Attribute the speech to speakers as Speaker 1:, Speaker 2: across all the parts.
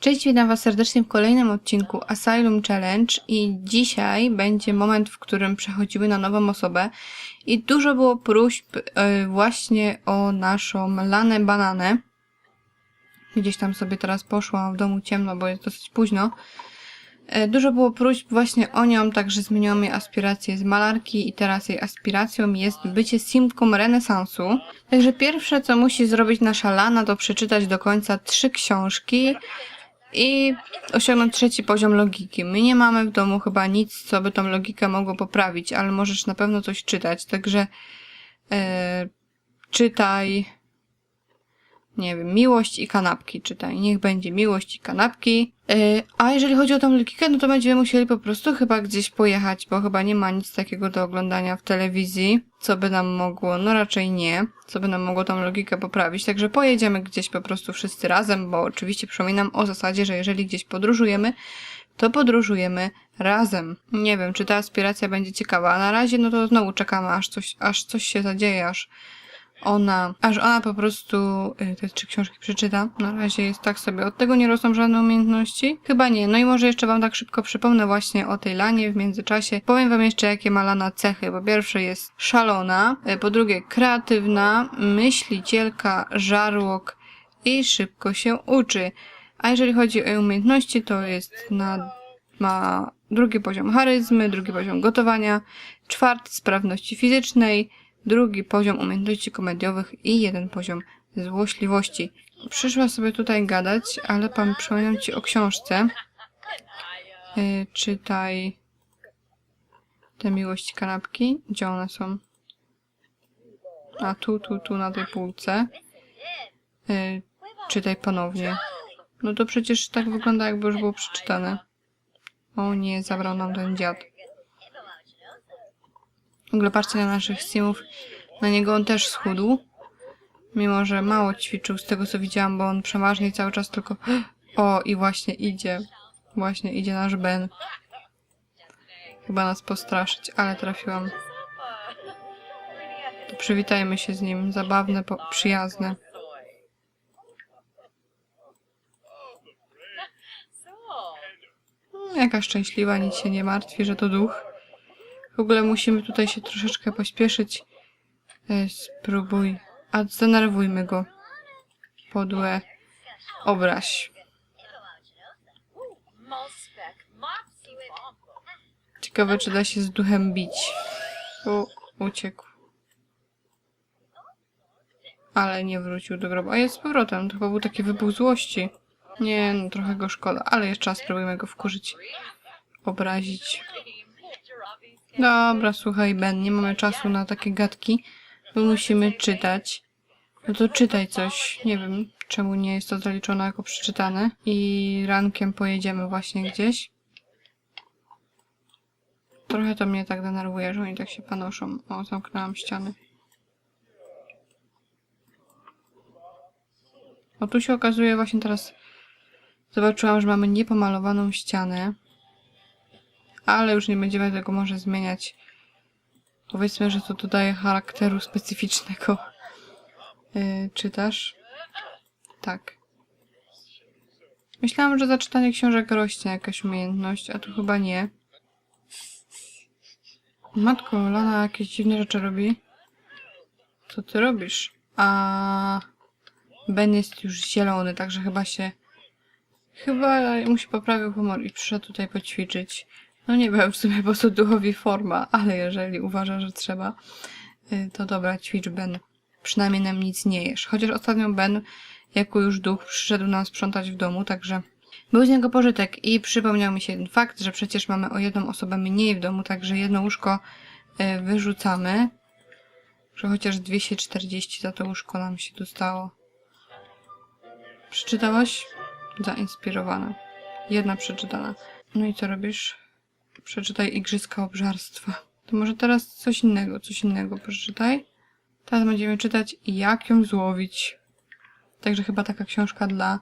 Speaker 1: Cześć, witam Was serdecznie w kolejnym odcinku Asylum Challenge i dzisiaj będzie moment, w którym przechodzimy na nową osobę i dużo było próśb e, właśnie o naszą Lanę Bananę. Gdzieś tam sobie teraz poszłam, w domu ciemno, bo jest dosyć późno. E, Dużo było próśb właśnie o nią, także zmieniłam jej aspirację z malarki i teraz jej aspiracją jest bycie simką renesansu. Także pierwsze, co musi zrobić nasza Lana, to przeczytać do końca trzy książki i osiągnąć trzeci poziom logiki. My nie mamy w domu chyba nic, co by tą logikę mogło poprawić, ale możesz na pewno coś czytać, także e, czytaj nie wiem, miłość i kanapki czytaj. Niech będzie miłość i kanapki. Yy, a jeżeli chodzi o tą logikę, no to będziemy musieli po prostu chyba gdzieś pojechać, bo chyba nie ma nic takiego do oglądania w telewizji, co by nam mogło, no raczej nie, co by nam mogło tą logikę poprawić. Także pojedziemy gdzieś po prostu wszyscy razem, bo oczywiście przypominam o zasadzie, że jeżeli gdzieś podróżujemy, to podróżujemy razem. Nie wiem, czy ta aspiracja będzie ciekawa, a na razie no to znowu czekamy, aż coś, aż coś się zadzieje, aż ona, aż ona po prostu y, te trzy książki przeczyta. Na razie jest tak sobie. Od tego nie rosną żadne umiejętności? Chyba nie. No i może jeszcze wam tak szybko przypomnę właśnie o tej Lanie w międzyczasie. Powiem wam jeszcze, jakie ma Lana cechy, bo pierwsze jest szalona, y, po drugie kreatywna, myślicielka, żarłok i szybko się uczy. A jeżeli chodzi o umiejętności, to jest na, ma drugi poziom charyzmy, drugi poziom gotowania, czwarty sprawności fizycznej, drugi poziom umiejętności komediowych i jeden poziom złośliwości. Przyszła sobie tutaj gadać, ale pan przypominam ci o książce. Yy, czytaj te miłości kanapki. Gdzie one są? A tu, tu, tu na tej półce. Yy, czytaj ponownie. No to przecież tak wygląda, jakby już było przeczytane. O nie, zabrał nam ten dziad. W ogóle patrzcie na naszych simów. Na niego on też schudł. Mimo, że mało ćwiczył z tego co widziałam, bo on przeważnie cały czas tylko... O, i właśnie idzie. Właśnie idzie nasz Ben. Chyba nas postraszyć, ale trafiłam. To przywitajmy się z nim. Zabawne, przyjazne. Mm, Jaka szczęśliwa, nic się nie martwi, że to duch. W ogóle musimy tutaj się troszeczkę pośpieszyć. E, Spróbuj. A zdenerwujmy go. Podłe. Obraź. Ciekawe, czy da się z duchem bić. U, uciekł. Ale nie wrócił do grobu. A jest z powrotem. To chyba był taki wybuch złości. Nie, no trochę go szkoda. Ale jeszcze raz spróbujmy go wkurzyć. Obrazić. Dobra, słuchaj, Ben, nie mamy czasu na takie gadki, bo musimy czytać. No to czytaj coś. Nie wiem, czemu nie jest to zaliczone jako przeczytane. I rankiem pojedziemy właśnie gdzieś. Trochę to mnie tak denerwuje, że oni tak się panoszą. O, zamknęłam ściany. O, tu się okazuje właśnie teraz... Zobaczyłam, że mamy niepomalowaną ścianę ale już nie będziemy tego może zmieniać. Powiedzmy, że to dodaje charakteru specyficznego. Yy, czytasz? Tak. Myślałam, że za czytanie książek rośnie jakaś umiejętność, a tu chyba nie. Matko, Lana jakieś dziwne rzeczy robi. Co ty robisz? A Ben jest już zielony, także chyba się... Chyba mu się poprawił humor i przyszedł tutaj poćwiczyć. No nie wiem w sumie po co duchowi forma, ale jeżeli uważa, że trzeba, y, to dobra, ćwicz Ben. Przynajmniej nam nic nie jesz. Chociaż ostatnio Ben, jako już duch, przyszedł nam sprzątać w domu, także był z niego pożytek i przypomniał mi się ten fakt, że przecież mamy o jedną osobę mniej w domu, także jedno łóżko y, wyrzucamy. Że chociaż 240 za to łóżko nam się dostało. Przeczytałaś? Zainspirowana. Jedna przeczytana. No i co robisz? Przeczytaj Igrzyska Obżarstwa. To może teraz coś innego, coś innego przeczytaj. Teraz będziemy czytać Jak ją złowić. Także chyba taka książka dla,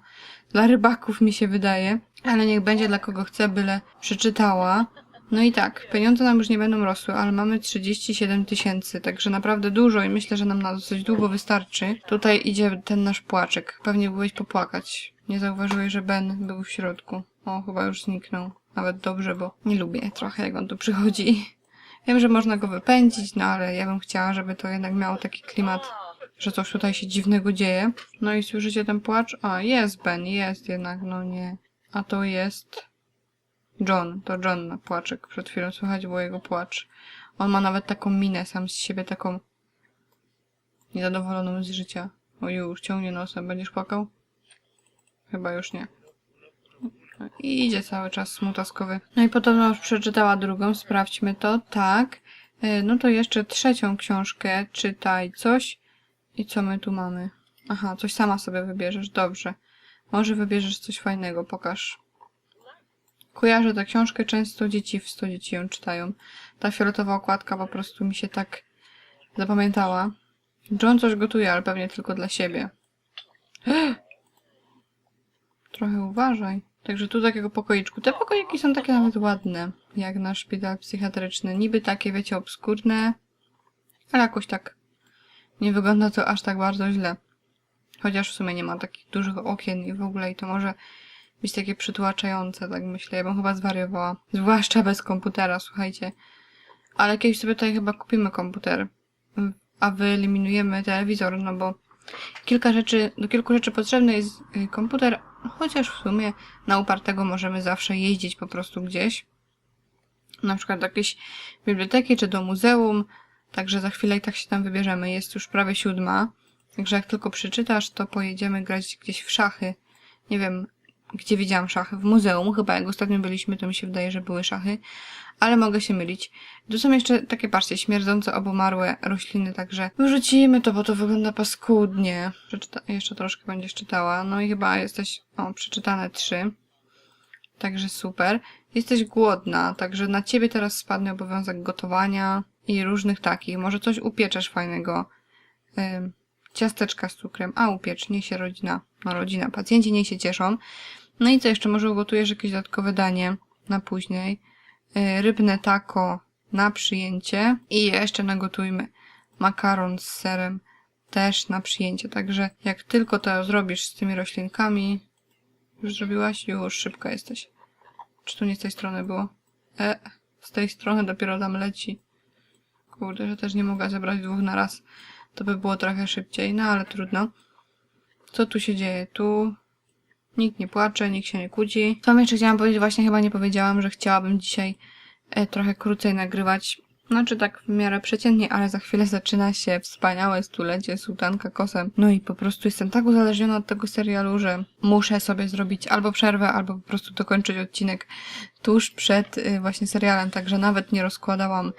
Speaker 1: dla rybaków mi się wydaje. Ale niech będzie dla kogo chce, byle przeczytała. No i tak, pieniądze nam już nie będą rosły, ale mamy 37 tysięcy, także naprawdę dużo i myślę, że nam na dosyć długo wystarczy. Tutaj idzie ten nasz płaczek. Pewnie byłeś popłakać. Nie zauważyłeś, że Ben był w środku. O, chyba już zniknął. Nawet dobrze, bo nie lubię trochę, jak on tu przychodzi. Wiem, że można go wypędzić, no ale ja bym chciała, żeby to jednak miało taki klimat, że coś tutaj się dziwnego dzieje. No i słyszycie ten płacz? A, jest Ben, jest jednak, no nie. A to jest... John, to John na płaczek. Przed chwilą słychać było jego płacz. On ma nawet taką minę sam z siebie, taką niezadowoloną z życia. O już, ciągnie nosem. Będziesz płakał? Chyba już nie. I idzie cały czas smutaskowy. No i podobno już przeczytała drugą, sprawdźmy to. Tak. E, No to jeszcze trzecią książkę. Czytaj coś. I co my tu mamy? Aha, coś sama sobie wybierzesz. Dobrze. Może wybierzesz coś fajnego. Pokaż. Kojarzę tę książkę, często dzieci w 100 dzieci ją czytają. Ta fioletowa okładka po prostu mi się tak zapamiętała. John coś gotuje, ale pewnie tylko dla siebie. Trochę uważaj. Także tu takiego pokoiczku. Te pokoiki są takie nawet ładne, jak na szpital psychiatryczny. Niby takie, wiecie, obskurne, ale jakoś tak nie wygląda to aż tak bardzo źle. Chociaż w sumie nie ma takich dużych okien i w ogóle i to może być takie przytłaczające, tak myślę. Ja bym chyba zwariowała. Zwłaszcza bez komputera, słuchajcie. Ale kiedyś sobie tutaj chyba kupimy komputer, a wyeliminujemy telewizor, no bo kilka rzeczy, do kilku rzeczy potrzebny jest y, komputer, chociaż w sumie na upartego możemy zawsze jeździć po prostu gdzieś. Na przykład do jakiejś biblioteki czy do muzeum, także za chwilę i tak się tam wybierzemy. Jest już prawie siódma, także jak tylko przeczytasz, to pojedziemy grać gdzieś w szachy. Nie wiem, gdzie widziałam szachy. W muzeum, chyba jak ostatnio byliśmy, to mi się wydaje, że były szachy, ale mogę się mylić. Tu są jeszcze takie, patrzcie, śmierdzące obumarłe rośliny, także wyrzucimy to, bo to wygląda paskudnie. Przeczyta jeszcze troszkę będziesz czytała. No i chyba jesteś, o, przeczytane trzy. Także super. Jesteś głodna, także na ciebie teraz spadnie obowiązek gotowania i różnych takich. Może coś upieczesz fajnego. Ym, ciasteczka z cukrem, a upiecz, niech się rodzina, no rodzina, pacjenci niech się cieszą. No i co jeszcze, może ugotujesz jakieś dodatkowe danie na później. Yy, rybne taco na przyjęcie i jeszcze nagotujmy makaron z serem też na przyjęcie. Także jak tylko to zrobisz z tymi roślinkami, już zrobiłaś? Już, szybka jesteś. Czy tu nie z tej strony było? E, z tej strony dopiero tam leci. Kurde, że też nie mogę zebrać dwóch na raz. To by było trochę szybciej, no ale trudno. Co tu się dzieje? Tu nikt nie płacze, nikt się nie kłóci. Co jeszcze chciałam powiedzieć? Właśnie chyba nie powiedziałam, że chciałabym dzisiaj e, trochę krócej nagrywać. Znaczy tak w miarę przeciętnie, ale za chwilę zaczyna się wspaniałe stulecie Sułtanka Kosem. No i po prostu jestem tak uzależniona od tego serialu, że muszę sobie zrobić albo przerwę, albo po prostu dokończyć odcinek tuż przed y, właśnie serialem, także nawet nie rozkładałam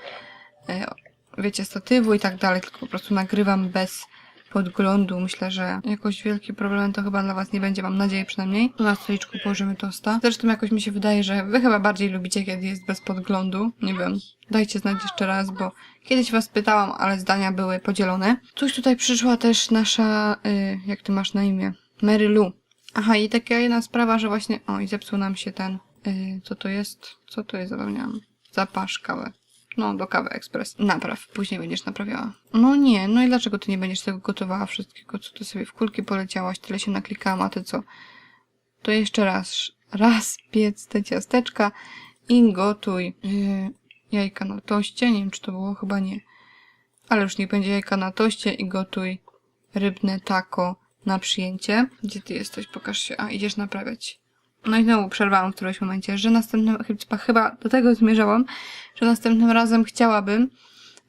Speaker 1: y, wiecie, statywu i tak dalej, tylko po prostu nagrywam bez podglądu. Myślę, że jakoś wielki problem to chyba dla Was nie będzie, mam nadzieję przynajmniej. Tu na stoliczku położymy tosta. Zresztą jakoś mi się wydaje, że Wy chyba bardziej lubicie, kiedy jest bez podglądu. Nie wiem, dajcie znać jeszcze raz, bo kiedyś Was pytałam, ale zdania były podzielone. Coś tutaj przyszła też nasza, y, jak Ty masz na imię? Mary Lou. Aha, i taka jedna sprawa, że właśnie, o, i zepsuł nam się ten, y, co to jest? Co to jest, zapomniałam. Zapasz kawę. No, do kawy ekspres. Napraw. Później będziesz naprawiała. No nie, no i dlaczego ty nie będziesz tego gotowała wszystkiego, co ty sobie w kulki poleciałaś, tyle się naklikałam, a ty co? To jeszcze raz, raz piec te ciasteczka i gotuj yy, jajka na toście. Nie wiem, czy to było, chyba nie. Ale już niech będzie jajka na toście i gotuj rybne taco na przyjęcie. Gdzie ty jesteś? Pokaż się. A, idziesz naprawiać. No i znowu przerwałam w którymś momencie, że następnym, chyba, do tego zmierzałam, że następnym razem chciałabym,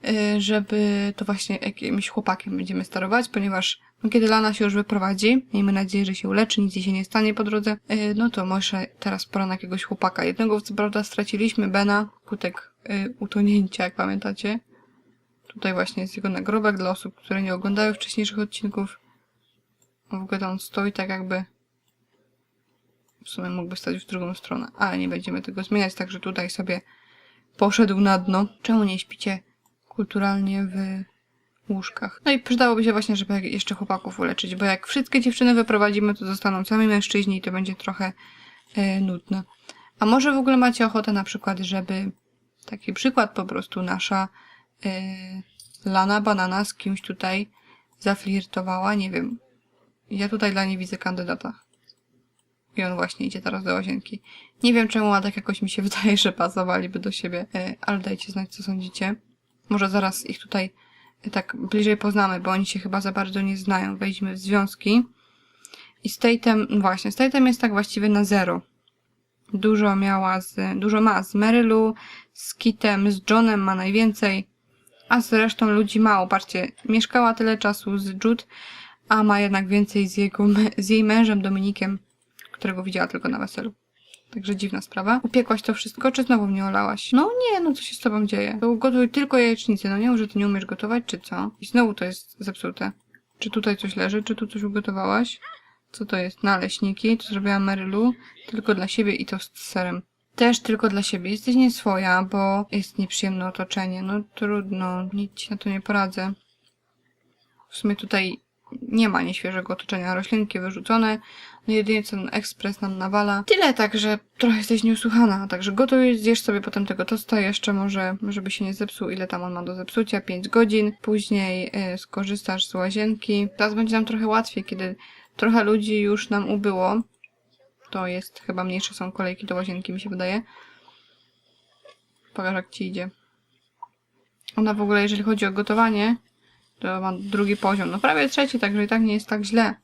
Speaker 1: y, żeby to właśnie jakimś chłopakiem będziemy sterować, ponieważ no, kiedy Lana się już wyprowadzi, miejmy nadzieję, że się uleczy, nic jej się nie stanie po drodze, y, no to może teraz pora na jakiegoś chłopaka. Jednego co prawda straciliśmy, Bena, kutek y, utonięcia, jak pamiętacie. Tutaj właśnie jest jego nagrobek dla osób, które nie oglądają wcześniejszych odcinków. W ogóle on stoi tak jakby w sumie mógłby stać w drugą stronę, ale nie będziemy tego zmieniać, także tutaj sobie poszedł na dno. Czemu nie śpicie kulturalnie w łóżkach? No i przydałoby się właśnie, żeby jeszcze chłopaków uleczyć, bo jak wszystkie dziewczyny wyprowadzimy, to zostaną sami mężczyźni i to będzie trochę e, nudne. A może w ogóle macie ochotę na przykład, żeby taki przykład po prostu nasza e, Lana Banana z kimś tutaj zaflirtowała? Nie wiem. Ja tutaj dla niej widzę kandydata. I on właśnie idzie teraz do łazienki. Nie wiem czemu, a tak jakoś mi się wydaje, że pasowaliby do siebie, e, ale dajcie znać, co sądzicie. Może zaraz ich tutaj e, tak bliżej poznamy, bo oni się chyba za bardzo nie znają. Wejdźmy w związki. I z Tatem, no właśnie, z Tatem jest tak właściwie na zero. Dużo miała z, dużo ma z Marylu, z Kitem, z Johnem ma najwięcej, a z resztą ludzi mało. Patrzcie, mieszkała tyle czasu z Jude, a ma jednak więcej z, jego, z jej mężem Dominikiem, którego widziała tylko na weselu. Także dziwna sprawa. Upiekłaś to wszystko, czy znowu mnie olałaś? No nie, no co się z tobą dzieje? To gotuj tylko jajecznicę, no nie? Może ty nie umiesz gotować, czy co? I znowu to jest zepsute. Czy tutaj coś leży? Czy tu coś ugotowałaś? Co to jest? Naleśniki. To zrobiłam Marylu. Tylko dla siebie i to z serem. Też tylko dla siebie. Jesteś nieswoja, bo jest nieprzyjemne otoczenie. No trudno. Nic ci na to nie poradzę. W sumie tutaj nie ma nieświeżego otoczenia. Roślinki wyrzucone. Jedynie co ten ekspres nam nawala. Tyle także trochę jesteś nieusłuchana. Także gotuj, zjesz sobie potem tego tosta jeszcze może, żeby się nie zepsuł. Ile tam on ma do zepsucia? 5 godzin. Później y, skorzystasz z łazienki. Teraz będzie nam trochę łatwiej, kiedy trochę ludzi już nam ubyło. To jest chyba mniejsze są kolejki do łazienki, mi się wydaje. Pokaż jak ci idzie. Ona w ogóle, jeżeli chodzi o gotowanie, to ma drugi poziom. No prawie trzeci, także i tak nie jest tak źle.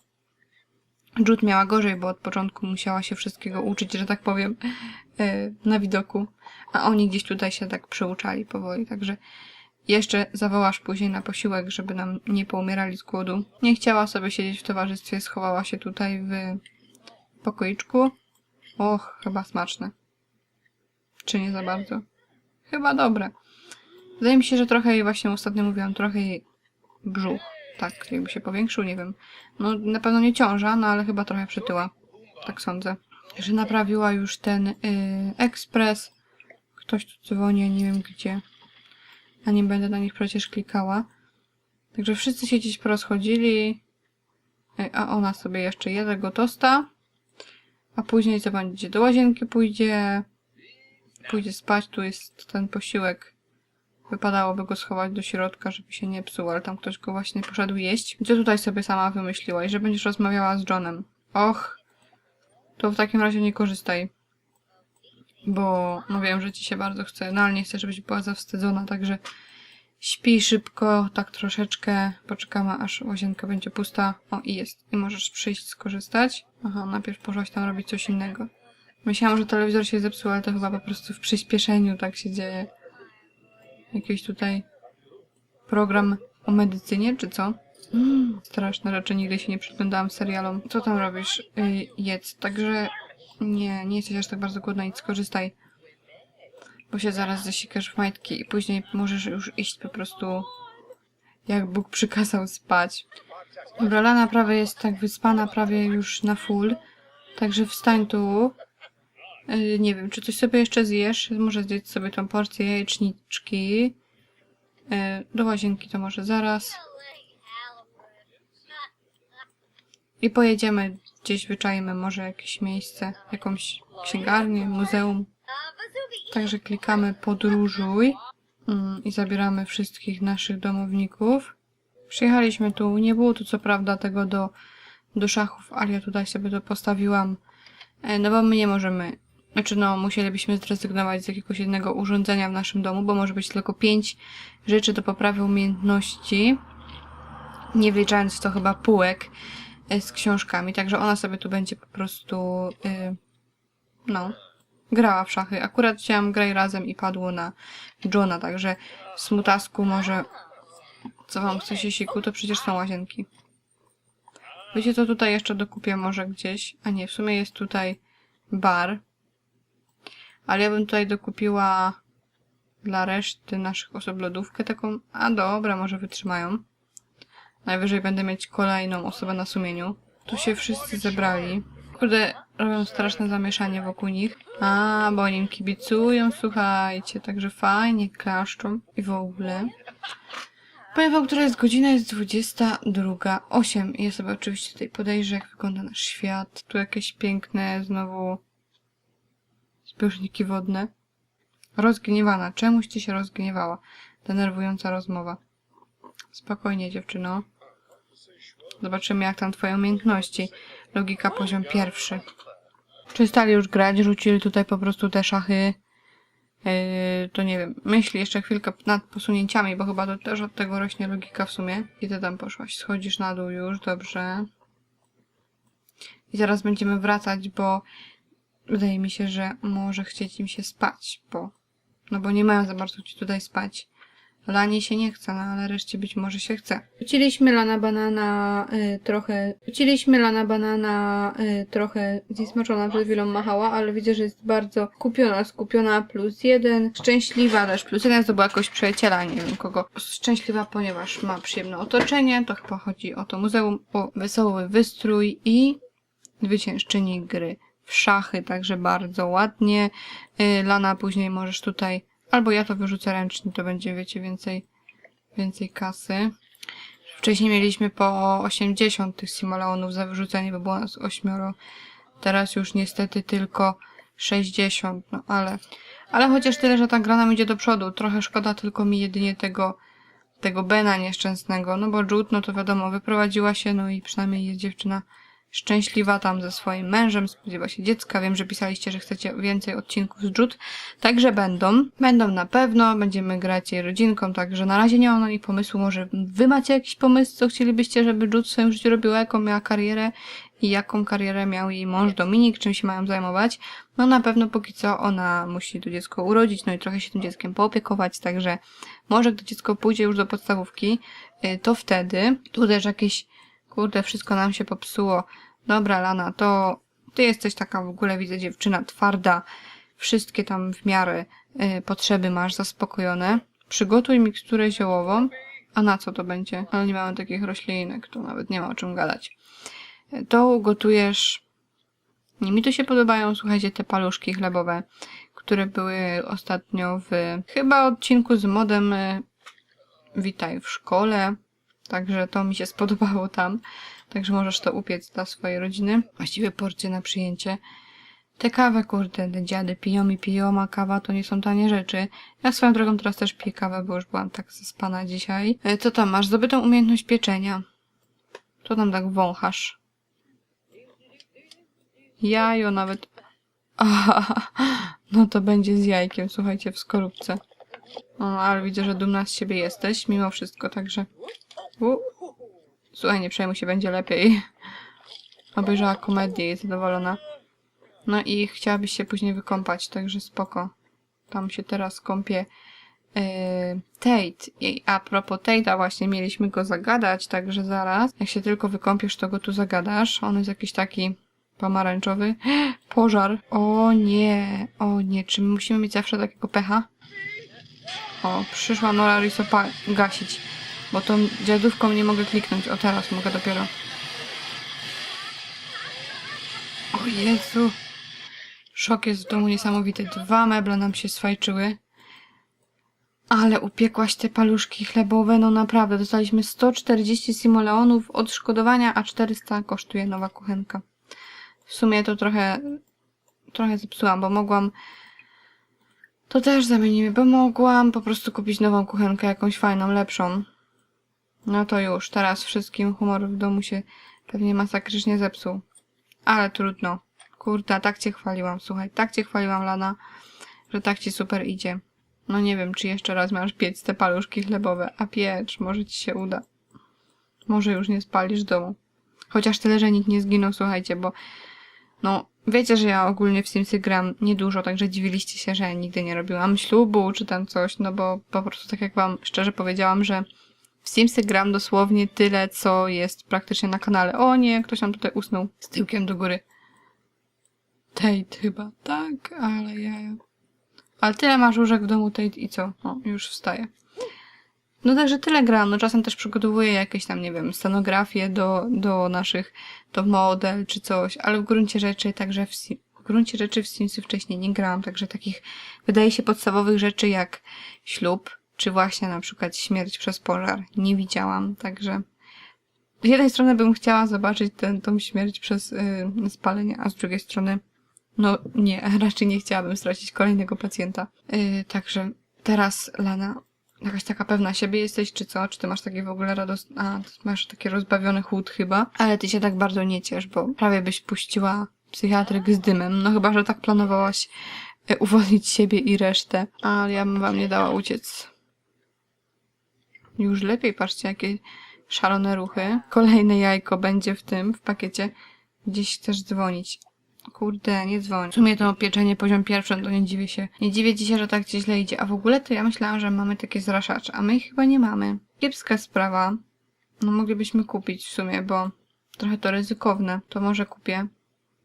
Speaker 1: Jude miała gorzej, bo od początku musiała się wszystkiego uczyć, że tak powiem, e, na widoku. A oni gdzieś tutaj się tak przyuczali powoli, także jeszcze zawołasz później na posiłek, żeby nam nie poumierali z głodu. Nie chciała sobie siedzieć w towarzystwie, schowała się tutaj w pokoiczku. Och, chyba smaczne. Czy nie za bardzo? Chyba dobre. Wydaje mi się, że trochę jej właśnie ostatnio mówiłam, trochę jej brzuch. Tak, jakby się powiększył, nie wiem. No na pewno nie ciąża, no ale chyba trochę przytyła. Tak sądzę. Że naprawiła już ten y, ekspres. Ktoś tu dzwoni, nie wiem gdzie. A nie będę na nich przecież klikała. Także wszyscy się gdzieś porozchodzili. Y, A ona sobie jeszcze je tego tosta. A później co będzie? Do łazienki pójdzie. Pójdzie spać. Tu jest ten posiłek. Wypadałoby go schować do środka, żeby się nie psuł, ale tam ktoś go właśnie poszedł jeść. Co tutaj sobie sama wymyśliłaś? Że będziesz rozmawiała z Johnem. Och, to w takim razie nie korzystaj. Bo no wiem, że ci się bardzo chce, no ale nie chcę, żebyś była zawstydzona, także śpij szybko, tak troszeczkę. Poczekamy, aż łazienka będzie pusta. O, i jest. I możesz przyjść skorzystać. Aha, najpierw poszłaś tam robić coś innego. Myślałam, że telewizor się zepsuł, ale to chyba po prostu w przyspieszeniu tak się dzieje. Jakiś tutaj program o medycynie, czy co? Mm, straszne rzeczy, nigdy się nie przyglądałam serialom. Co tam robisz? Yy, jedz. Także nie, nie jesteś aż tak bardzo głodna, idź skorzystaj. Bo się zaraz zasikasz w majtki i później możesz już iść po prostu jak Bóg przykazał spać. Dobra, Lana prawie jest tak wyspana, prawie już na full. Także wstań tu. Yy, nie wiem, czy coś sobie jeszcze zjesz? Może zjeść sobie tą porcję jajeczniczki. Yy, do łazienki to może zaraz. I pojedziemy gdzieś, wyczajmy może jakieś miejsce, jakąś księgarnię, muzeum. Także klikamy podróżuj mm, i zabieramy wszystkich naszych domowników. Przyjechaliśmy tu, nie było tu co prawda tego do, do szachów, ale ja tutaj sobie to postawiłam, e, no bo my nie możemy, znaczy no musielibyśmy zrezygnować z jakiegoś jednego urządzenia w naszym domu, bo może być tylko pięć rzeczy do poprawy umiejętności, nie wliczając w to chyba półek e, z książkami, także ona sobie tu będzie po prostu, y, no, grała w szachy. Akurat chciałam graj razem i padło na Johna, także smutasku może co wam chce się siku, to przecież są łazienki. Wiecie co tutaj jeszcze dokupię może gdzieś? A nie, w sumie jest tutaj bar. Ale ja bym tutaj dokupiła dla reszty naszych osób lodówkę taką. A dobra, może wytrzymają. Najwyżej będę mieć kolejną osobę na sumieniu. Tu się wszyscy zebrali. Kurde, robią straszne zamieszanie wokół nich. A, bo oni im kibicują, słuchajcie, także fajnie klaszczą i w ogóle. Powiem wam, która jest godzina, jest 22.08 i ja sobie oczywiście tutaj podejrzę, jak wygląda nasz świat. Tu jakieś piękne, znowu zbiorniki wodne. Rozgniewana. Czemuś ci się rozgniewała? Denerwująca rozmowa. Spokojnie, dziewczyno. Zobaczymy, jak tam twoje umiejętności. Logika poziom pierwszy. przestali już grać, rzucili tutaj po prostu te szachy. Yy, to nie wiem, myśli jeszcze chwilkę nad posunięciami, bo chyba to też od tego rośnie logika w sumie. I ty tam poszłaś, schodzisz na dół już, dobrze. I zaraz będziemy wracać, bo wydaje mi się, że może chcieć im się spać, bo no bo nie mają za bardzo ci tutaj spać. Lanie się nie chce, no ale reszcie być może się chce. Uciliśmy lana banana y, trochę. Uciliśmy lana banana y, trochę zniesmaczona przed chwilą machała, ale widzę, że jest bardzo kupiona, skupiona plus jeden. Szczęśliwa też plus jeden, to była jakoś przyjaciela, nie wiem kogo. Szczęśliwa, ponieważ ma przyjemne otoczenie, to chyba chodzi o to muzeum, o wesoły wystrój i zwyciężczyni gry w szachy, także bardzo ładnie. Y, Lana, później możesz tutaj, albo ja to wyrzucę ręcznie, to będzie, wiecie, więcej, więcej kasy. Wcześniej mieliśmy po 80 tych simoleonów za wyrzucenie, bo było nas ośmioro. Teraz już niestety tylko 60, no ale, ale chociaż tyle, że ta gra nam idzie do przodu. Trochę szkoda tylko mi jedynie tego, tego Bena nieszczęsnego, no bo Jude, no to wiadomo, wyprowadziła się, no i przynajmniej jest dziewczyna szczęśliwa tam ze swoim mężem, spodziewa się dziecka. Wiem, że pisaliście, że chcecie więcej odcinków z Jude, także będą. Będą na pewno, będziemy grać jej rodzinką, także na razie nie mam na nich pomysłu. Może wy macie jakiś pomysł, co chcielibyście, żeby Jude w swoim życiu robiła, jaką miała karierę i jaką karierę miał jej mąż Dominik, czym się mają zajmować. No na pewno póki co ona musi to dziecko urodzić, no i trochę się tym dzieckiem poopiekować, także może gdy dziecko pójdzie już do podstawówki, y, to wtedy tu też jakieś Kurde, wszystko nam się popsuło. Dobra, Lana, to ty jesteś taka w ogóle, widzę, dziewczyna twarda. Wszystkie tam w miarę y, potrzeby masz zaspokojone. Przygotuj miksturę ziołową. A na co to będzie? Ale nie mamy takich roślinek, to nawet nie ma o czym gadać. Y, To ugotujesz. Nie mi to się podobają, słuchajcie, te paluszki chlebowe, które były ostatnio w chyba odcinku z modem y, Witaj w szkole. Także to mi się spodobało tam. Także możesz to upiec dla swojej rodziny. Właściwie porcje na przyjęcie. Te kawę, kurde, te dziady piją i piją, a kawa to nie są tanie rzeczy. Ja swoją drogą teraz też piję kawę, bo już byłam tak zaspana dzisiaj. E, Co tam masz? Zdobytą umiejętność pieczenia. Co tam tak wąchasz? Jajo nawet. Aha, no to będzie z jajkiem, słuchajcie, w skorupce. No, ale widzę, że dumna z siebie jesteś, mimo wszystko, także... U. Słuchaj, nie przejmuj się, będzie lepiej. Obejrzała komedię, jest zadowolona. No i chciałabyś się później wykąpać, także spoko. Tam się teraz kąpie yy, Tate. I a propos Tate'a właśnie mieliśmy go zagadać, także zaraz, jak się tylko wykąpiesz, to go tu zagadasz. On jest jakiś taki pomarańczowy. Pożar. O nie, o nie, czy my musimy mieć zawsze takiego pecha? O, przyszła Nora Risopa gasić. Bo tą dziadówką nie mogę kliknąć. O, teraz mogę dopiero. O Jezu. Szok jest w domu niesamowity. Dwa meble nam się swajczyły. Ale upiekłaś te paluszki chlebowe, no naprawdę. Dostaliśmy 140 simoleonów odszkodowania, a 400 kosztuje nowa kuchenka. W sumie to trochę, trochę zepsułam, bo mogłam to też zamienimy, bo mogłam po prostu kupić nową kuchenkę, jakąś fajną, lepszą. No to już, teraz wszystkim humor w domu się pewnie masakrycznie zepsuł. Ale trudno. Kurde, tak cię chwaliłam, słuchaj, tak cię chwaliłam, Lana, że tak ci super idzie. No nie wiem, czy jeszcze raz masz piec te paluszki chlebowe, a piecz, może ci się uda. Może już nie spalisz domu. Chociaż tyle, że nikt nie zginął, słuchajcie, bo no, wiecie, że ja ogólnie w Simsy gram niedużo, także dziwiliście się, że ja nigdy nie robiłam ślubu czy tam coś, no bo po prostu tak jak wam szczerze powiedziałam, że w Simsy gram dosłownie tyle, co jest praktycznie na kanale. O nie, ktoś nam tutaj usnął z tyłkiem do góry. Tate chyba, tak, ale ja... Ale tyle masz łóżek w domu, Tate, i co? O, już wstaje. No także tyle gram. No czasem też przygotowuję jakieś tam, nie wiem, scenografię do, do naszych, do model czy coś, ale w gruncie rzeczy także w, Sim- w gruncie rzeczy w Simsy wcześniej nie grałam, także takich wydaje się podstawowych rzeczy jak ślub, czy właśnie na przykład śmierć przez pożar nie widziałam, także z jednej strony bym chciała zobaczyć tę tą śmierć przez y, spalenie, a z drugiej strony no nie, raczej nie chciałabym stracić kolejnego pacjenta. Y, także teraz Lana jakaś taka pewna siebie jesteś, czy co? Czy ty masz taki w ogóle radość... A, masz taki rozbawiony chłód chyba. Ale ty się tak bardzo nie ciesz, bo prawie byś puściła psychiatryk z dymem. No chyba, że tak planowałaś e, uwolnić siebie i resztę. Ale ja bym wam nie dała uciec. Już lepiej, patrzcie, jakie szalone ruchy. Kolejne jajko będzie w tym, w pakiecie. Gdzieś chcesz dzwonić. Kurde, nie dzwoń. W sumie to pieczenie poziom pierwszy, to nie dziwię się. Nie dziwię ci się, że tak ci źle idzie. A w ogóle to ja myślałam, że mamy takie zraszacze, a my ich chyba nie mamy. Kiepska sprawa. No moglibyśmy kupić w sumie, bo trochę to ryzykowne. To może kupię.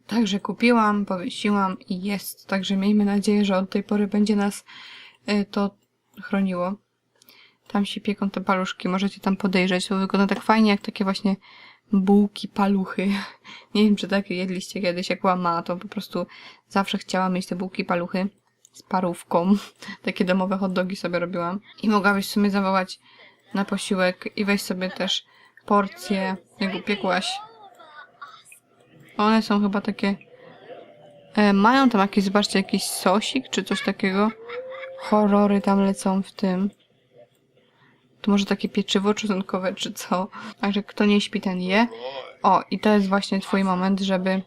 Speaker 1: Także kupiłam, powiesiłam i jest. Także miejmy nadzieję, że od tej pory będzie nas y, to chroniło. Tam się pieką te paluszki, możecie tam podejrzeć. To wygląda tak fajnie, jak takie właśnie bułki, paluchy. Nie wiem, czy takie jedliście kiedyś, jak mała, to po prostu zawsze chciałam mieć te bułki, paluchy z parówką. Takie domowe hot dogi sobie robiłam. I mogłabyś w sumie zawołać na posiłek i weź sobie też porcję, jak upiekłaś. One są chyba takie... E, mają tam jakiś, zobaczcie, jakiś sosik, czy coś takiego. Horrory tam lecą w tym. To może takie pieczywo czosnkowe, czy co. Także kto nie śpi, ten je. O, i to jest właśnie twój moment, żeby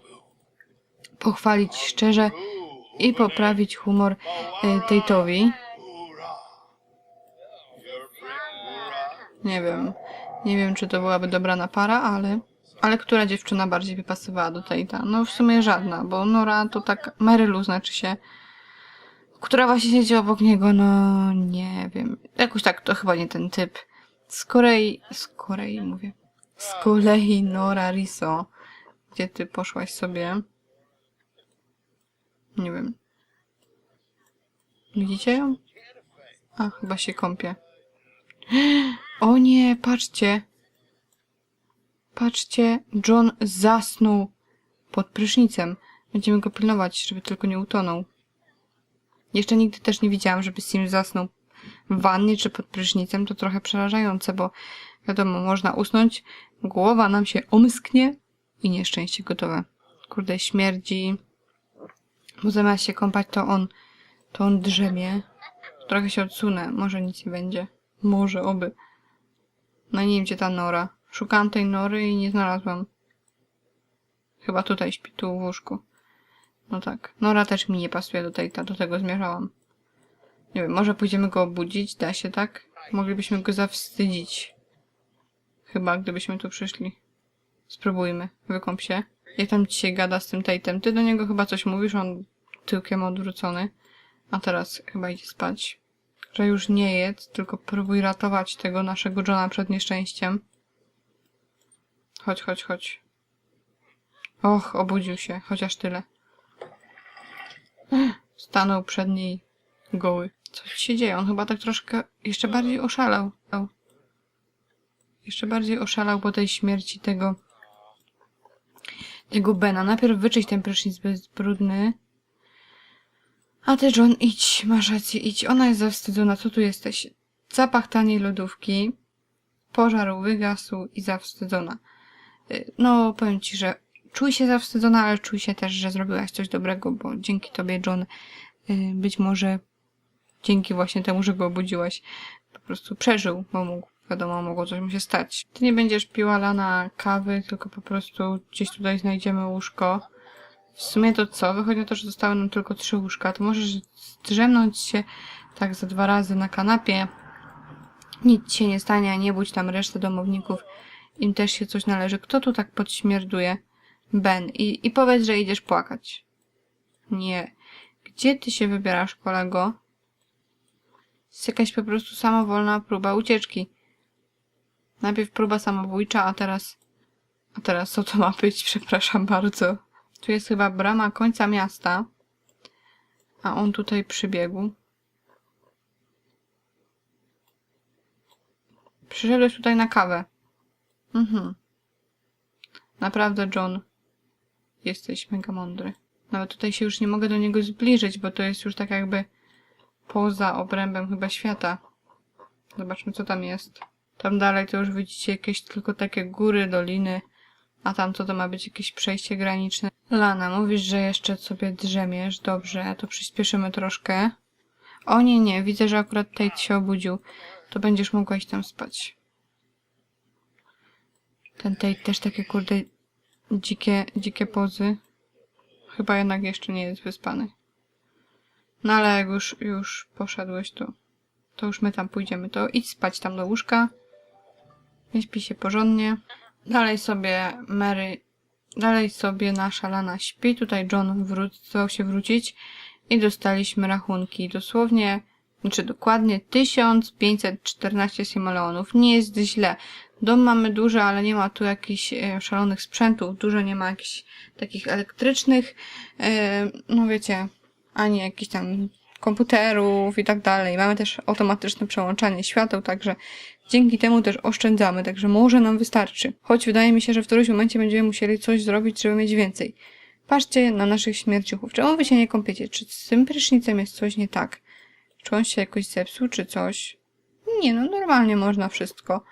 Speaker 1: pochwalić szczerze i poprawić humor y, Tate'owi. Nie wiem. Nie wiem, czy to byłaby dobrana para, ale... Ale która dziewczyna bardziej by pasowała do Tate'a? No w sumie żadna, bo Nora to tak... Marylu znaczy się która właśnie siedzi obok niego, no nie wiem. Jakoś tak, to chyba nie ten typ. Z Korei, z Korei mówię. Z kolei Nora Riso. Gdzie ty poszłaś sobie? Nie wiem. Widzicie ją? A, chyba się kąpie. O nie, patrzcie. Patrzcie, John zasnął pod prysznicem. Będziemy go pilnować, żeby tylko nie utonął. Jeszcze nigdy też nie widziałam, żeby Sim zasnął w wannie czy pod prysznicem. To trochę przerażające, bo wiadomo, można usnąć, głowa nam się omsknie i nieszczęście gotowe. Kurde, śmierdzi. Bo zamiast się kąpać, to on, to on drzemie. Trochę się odsunę, może nic nie będzie. Może, oby. No nie wiem, gdzie ta nora. Szukałam tej nory i nie znalazłam. Chyba tutaj śpi, tu w łóżku. No tak. Nora też mi nie pasuje do tej, ta, do tego zmierzałam. Nie wiem, może pójdziemy go obudzić, da się tak? Moglibyśmy go zawstydzić. Chyba, gdybyśmy tu przyszli. Spróbujmy. Wykąp się. Jak tam dzisiaj gada z tym Tate'em? Ty do niego chyba coś mówisz, on tyłkiem odwrócony. A teraz chyba idzie spać. Że już nie jedz, tylko próbuj ratować tego naszego Johna przed nieszczęściem. Chodź, chodź, chodź. Och, obudził się, chociaż tyle. Stanął przed niej goły. Co ci się dzieje? On chyba tak troszkę jeszcze bardziej oszalał. Jeszcze bardziej oszalał po tej śmierci tego tego Bena. Najpierw wyczyść ten prysznic bezbrudny. A ty, John, idź. Masz rację, idź. Ona jest zawstydzona. Co tu jesteś? Zapach taniej lodówki. Pożar wygasł i zawstydzona. Y, No, powiem ci, że czuj się zawstydzona, ale czuj się też, że zrobiłaś coś dobrego, bo dzięki tobie, John, y, być może dzięki właśnie temu, że go obudziłaś, po prostu przeżył, bo mógł, wiadomo, mogło coś mu się stać. Ty nie będziesz piła lana kawy, tylko po prostu gdzieś tutaj znajdziemy łóżko. W sumie to co? Wychodzi na to, że zostały nam tylko trzy łóżka. To możesz zdrzemnąć się tak za dwa razy na kanapie. Nic się nie stanie, a nie budź tam resztę domowników. Im też się coś należy. Kto tu tak podśmierduje? Ben. I, I powiedz, że idziesz płakać. Nie. Gdzie ty się wybierasz, kolego? Jest jakaś po prostu samowolna próba ucieczki. Najpierw próba samobójcza, a teraz... A teraz co to ma być? Przepraszam bardzo. Tu jest chyba brama końca miasta. A on tutaj przybiegł. Przyszedłeś tutaj na kawę. Mhm. Naprawdę, John. Jesteś mega mądry. Nawet tutaj się już nie mogę do niego zbliżyć, bo to jest już tak jakby poza obrębem chyba świata. Zobaczmy, co tam jest. Tam dalej to już widzicie jakieś tylko takie góry, doliny. A tam co to ma być? Jakieś przejście graniczne. Lana, mówisz, że jeszcze sobie drzemiesz. Dobrze, to przyspieszymy troszkę. O nie, nie, widzę, że akurat Tate się obudził. To będziesz mogła iść tam spać. Ten Tate też takie kurde dzikie, dzikie pozy. chyba jednak jeszcze nie jest wyspany. No ale jak już, już poszedłeś, to, to już my tam pójdziemy. To idź spać tam do łóżka. Wyśpi się porządnie. Dalej sobie Mary, dalej sobie nasza Lana śpi. Tutaj John wrócił się wrócić i dostaliśmy rachunki. Dosłownie, znaczy dokładnie 1514 simoleonów. Nie jest źle. Dom mamy duży, ale nie ma tu jakichś e, szalonych sprzętów. Dużo nie ma jakichś takich elektrycznych, e, no wiecie, ani jakichś tam komputerów i tak dalej. Mamy też automatyczne przełączanie świateł, także dzięki temu też oszczędzamy, także może nam wystarczy. Choć wydaje mi się, że w którymś momencie będziemy musieli coś zrobić, żeby mieć więcej. Patrzcie na naszych śmierciuchów. Czemu wy się nie kąpiecie? Czy z tym prysznicem jest coś nie tak? Czy on się jakoś zepsuł, czy coś? Nie, no normalnie można wszystko.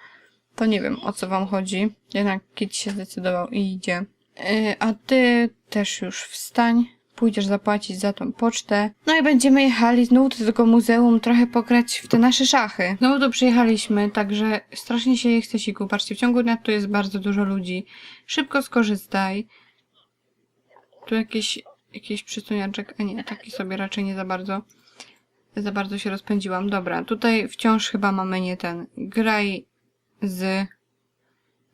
Speaker 1: To nie wiem, o co wam chodzi. Jednak Kit się zdecydował i idzie. Yy, a ty też już wstań. Pójdziesz zapłacić za tą pocztę. No i będziemy jechali znowu do tego muzeum trochę pograć w te nasze szachy. Znowu tu przyjechaliśmy, także strasznie się je chce siku. Patrzcie, w ciągu dnia tu jest bardzo dużo ludzi. Szybko skorzystaj. Tu jakiś, jakiś przysuniaczek, a nie, taki sobie raczej nie za bardzo. Za bardzo się rozpędziłam. Dobra, tutaj wciąż chyba mamy nie ten. Graj z...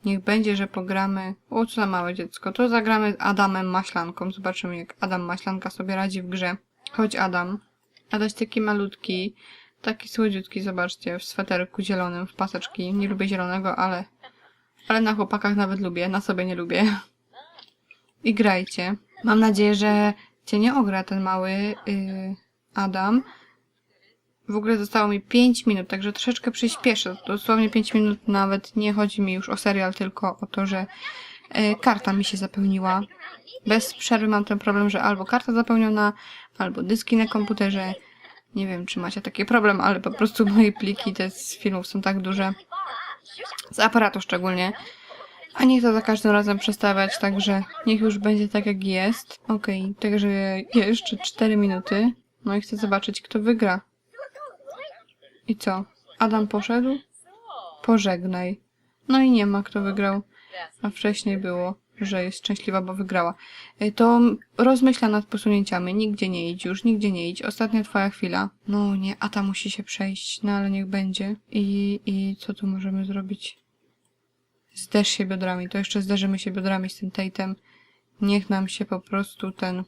Speaker 1: Niech będzie, że pogramy... O, co za małe dziecko. To zagramy z Adamem Maślanką. Zobaczymy, jak Adam Maślanka sobie radzi w grze. Chodź, Adam. Adaś taki malutki, taki słodziutki, zobaczcie, w sweterku zielonym, w paseczki. Nie lubię zielonego, ale... Ale na chłopakach nawet lubię, na sobie nie lubię. I grajcie. Mam nadzieję, że cię nie ogra ten mały yy, Adam. W ogóle zostało mi 5 minut, także troszeczkę przyspieszę. Dosłownie 5 minut nawet nie chodzi mi już o serial, tylko o to, że e, karta mi się zapełniła. Bez przerwy mam ten problem, że albo karta zapełniona, albo dyski na komputerze. Nie wiem, czy macie taki problem, ale po prostu moje pliki te z filmów są tak duże. Z aparatu szczególnie. A nie chcę za każdym razem przestawiać, także niech już będzie tak jak jest. Okej, także jeszcze 4 minuty. No i chcę zobaczyć, kto wygra. I co? Adam poszedł? Pożegnaj. No i nie ma kto wygrał. A wcześniej było, że jest szczęśliwa, bo wygrała. Y, To rozmyśla nad posunięciami. Nigdzie nie idź już, nigdzie nie idź. Ostatnia twoja chwila. No nie, Ata musi się przejść, no ale niech będzie. I, i co tu możemy zrobić? Zderz się biodrami. To jeszcze zderzymy się biodrami z tym Tate'em. Niech nam się po prostu ten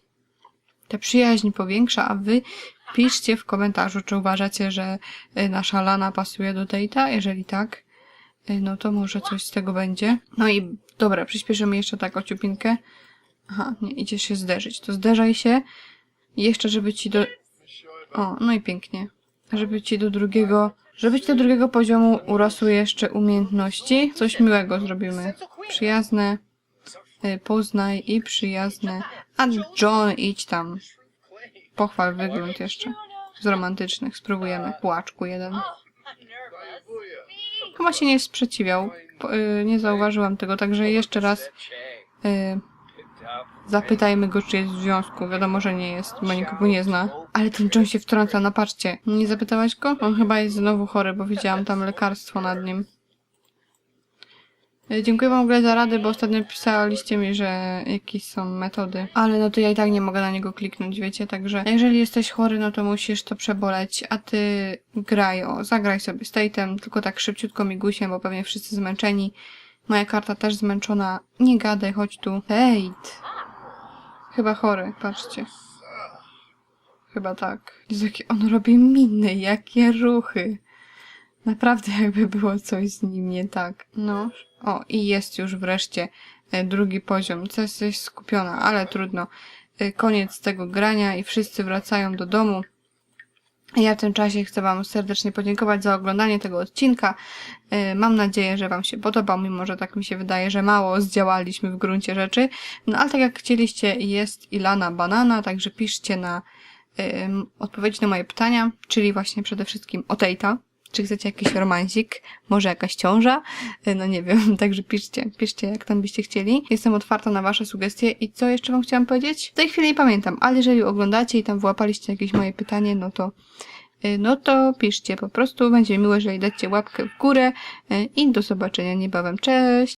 Speaker 1: ta przyjaźń powiększa, a wy piszcie w komentarzu, czy uważacie, że y, nasza Lana pasuje do Tate'a. Jeżeli tak, y, no to może coś z tego będzie. No i dobra, przyspieszymy jeszcze tak o ciupinkę. Aha, nie, idziesz się zderzyć. To zderzaj się. Jeszcze, żeby ci do... O, no i pięknie. Żeby ci do drugiego... Żeby ci do drugiego poziomu urosły jeszcze umiejętności. Coś miłego zrobimy. Przyjazne. y, Poznaj i przyjazne. A John, idź tam. Pochwal wygląd jeszcze. Z romantycznych. Spróbujemy. Płaczku jeden. Chyba się nie sprzeciwiał. Po, y, nie zauważyłam tego, także jeszcze raz y, zapytajmy go, czy jest w związku. Wiadomo, że nie jest, bo nikogo nie zna. Ale ten John się wtrąca, no patrzcie. Nie zapytałaś go? On chyba jest znowu chory, bo widziałam tam lekarstwo nad nim. Y, Dziękuję wam w ogóle za rady, bo ostatnio pisaliście mi, że jakieś są metody. Ale no to ja i tak nie mogę na niego kliknąć, wiecie, także jeżeli jesteś chory, no to musisz to przeboleć, a ty graj, o, zagraj sobie z Tate'em, tylko tak szybciutko migusiem, bo pewnie wszyscy zmęczeni. Moja karta też zmęczona. Nie gadaj, chodź tu. Tate! Chyba chory, patrzcie. Chyba tak. Jezu, jakie on robi miny, jakie ruchy. Naprawdę jakby było coś z nim nie tak. No. O, i jest już wreszcie e, drugi poziom. Co jesteś skupiona, ale trudno. E, Koniec tego grania i wszyscy wracają do domu. Ja w tym czasie chcę Wam serdecznie podziękować za oglądanie tego odcinka. E, Mam nadzieję, że Wam się podobał, mimo że tak mi się wydaje, że mało zdziałaliśmy w gruncie rzeczy. No ale tak jak chcieliście, jest Ilana Banana, także piszcie na odpowiedzi na moje pytania, czyli właśnie przede wszystkim o Tate'a. Czy chcecie jakiś romansik? Może jakaś ciąża? E, No nie wiem, także piszcie, piszcie jak tam byście chcieli. Jestem otwarta na wasze sugestie i co jeszcze wam chciałam powiedzieć? W tej chwili nie pamiętam, ale jeżeli oglądacie i tam wyłapaliście jakieś moje pytanie, no to e, no to piszcie po prostu. Będzie miło, jeżeli dacie łapkę w górę e, i do zobaczenia niebawem. Cześć!